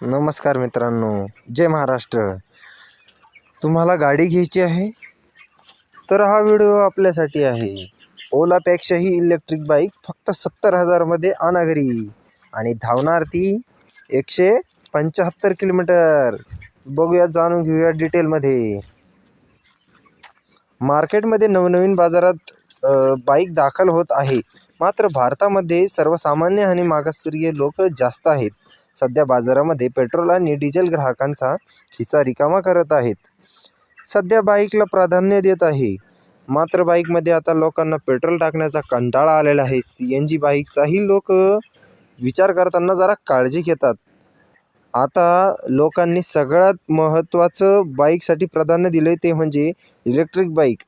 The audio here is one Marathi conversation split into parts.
नमस्कार मित्रांनो जय महाराष्ट्र. तुम्हाला गाडी घ्यायची आहे? तर हा व्हिडिओ आपल्यासाठी आहे. ओलापेक्षा ही इलेक्ट्रिक बाईक फक्त सत्तर हजारमध्ये अनागरी आणि धावणार ती एकशे पंच्याहत्तर किलोमीटर. बघूया जाणून घेऊया डिटेलमध्ये मार्केटमध्ये नवनवीन बाजारात बाईक दाखल होत आहे. मात्र भारतामध्ये सर्वसामान्य आणि मागासवर्गीय लोक जास्त आहेत. सध्या बाजारामध्ये पेट्रोल आणि डिझेल ग्राहकांचा खिसा रिकामा करत आहेत. सध्या बाईकला प्राधान्य देत आहे. मात्र बाईकमध्ये आता लोकांना पेट्रोल टाकण्याचा कंटाळा आलेला आहे. सी एन जी बाईकचाही लोक विचार करताना जरा काळजी घेतात. आता लोकांनी सगळ्यात महत्त्वाचं बाईकसाठी प्राधान्य दिलं आहे ते म्हणजे इलेक्ट्रिक बाईक.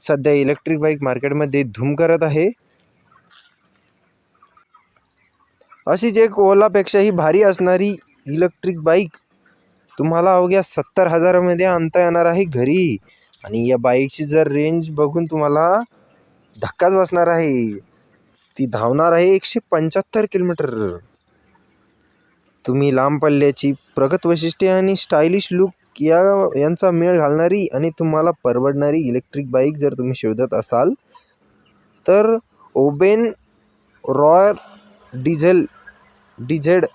सध्या इलेक्ट्रिक बाईक मार्केटमध्ये धूम करत आहे. अशीच एक ओलापेक्षाही भारी असणारी इलेक्ट्रिक बाईक तुम्हाला अवघ्या सत्तर हजारामध्ये आणता येणार आहे घरी. आणि या बाईकची जर रेंज बघून तुम्हाला धक्काच बसणार आहे. ती धावणार आहे एकशे पंच्याहत्तर किलोमीटर. तुम्ही लांब पल्ल्याची प्रगत वैशिष्ट्ये आणि स्टायलिश लुक या यांचा मेळ घालणारी आणि तुम्हाला परवडणारी इलेक्ट्रिक बाईक जर तुम्ही शोधत असाल तर ओबेन रॉयर डिझेल डिझेड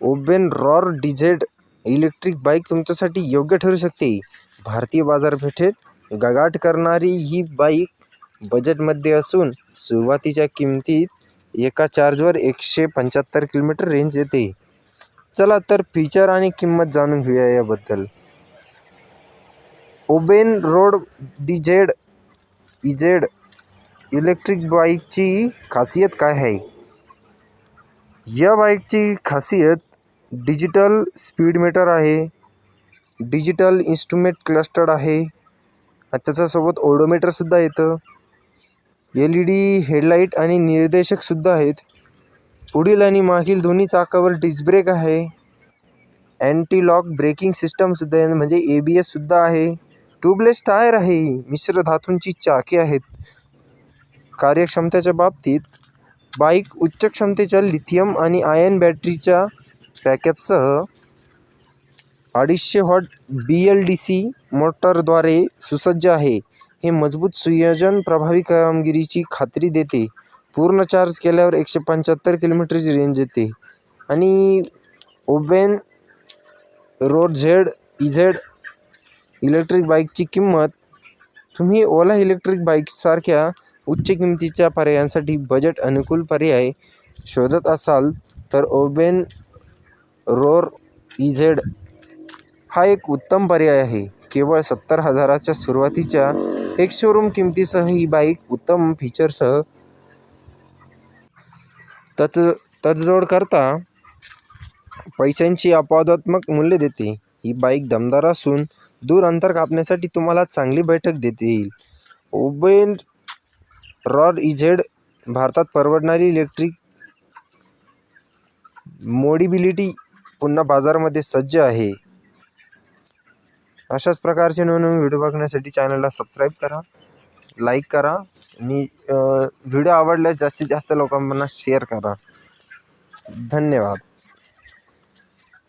ओबेन रॉर डिझेड इलेक्ट्रिक बाईक तुमच्यासाठी योग्य ठरू शकते. भारतीय बाजारपेठेत गगाट करणारी ही बाईक बजेटमध्ये असून सुरुवातीच्या किमतीत एका चार्जवर एकशे पंच्याहत्तर किलोमीटर रेंज येते. चला तर फीचर आणि किंमत जाणून घेऊया याबद्दल. ओबेन रोड डिझेड इजेड इलेक्ट्रिक बाईकची खासियत काय आहे? या बाईकची खासियत डिजिटल स्पीड मीटर आहे डिजिटल इन्स्ट्रुमेंट क्लस्टर्ड आहे त्याच्यासोबत ओडोमीटरसुद्धा येतं. एल ई डी हेडलाईट आणि निर्देशकसुद्धा आहेत. पुढील आणि मागील दोन्ही चाकावर डिस्क ब्रेक आहे. अँटी लॉक ब्रेकिंग सिस्टमसुद्धा आहे म्हणजे ए बी एससुद्धा आहे. ट्यूबलेस टायर आहे मिश्र धातूंची चाके आहेत. कार्यक्षमतेच्या बाबतीत बाईक उच्च क्षमतेच्या लिथियम आणि आयन बॅटरीच्या पॅकअपसह अडीचशे watt B L D C मोटरद्वारे सुसज्ज आहे. हे मजबूत संयोजन प्रभावी कामगिरीची खात्री देते. पूर्ण चार्ज केल्यावर एकशे पंच्याहत्तर किलोमीटरची रेंज येते. आणि Oben Rorr Z EZ electric बाईकची किंमत तुम्ही ओला इलेक्ट्रिक बाईकसारख्या उच्च किमतीच्या पर्यायांसाठी बजेट अनुकूल पर्याय शोधत असाल तर ओबेन रोर इझेड हा एक उत्तम पर्याय आहे. केवळ सत्तर हजाराच्या सुरुवातीच्या एक शोरूम किमतीसह ही बाईक उत्तम फीचरसह तत तडजोड करता पैशांची अपवादात्मक मूल्य देते. ही बाईक दमदार असून दूर अंतर कापण्यासाठी तुम्हाला चांगली बैठक देतील ओबेन रॉड इझेड भारतात परवडणारी इलेक्ट्रिक मोडिबिलिटी पुन्हा बाजारामध्ये सज्ज आहे. अशाच प्रकारचे नवनवीन व्हिडिओ बघण्यासाठी चॅनलला सबस्क्राईब करा लाईक करा आणि व्हिडिओ आवडल्यास जास्तीत जास्त लोकांना शेअर करा. धन्यवाद.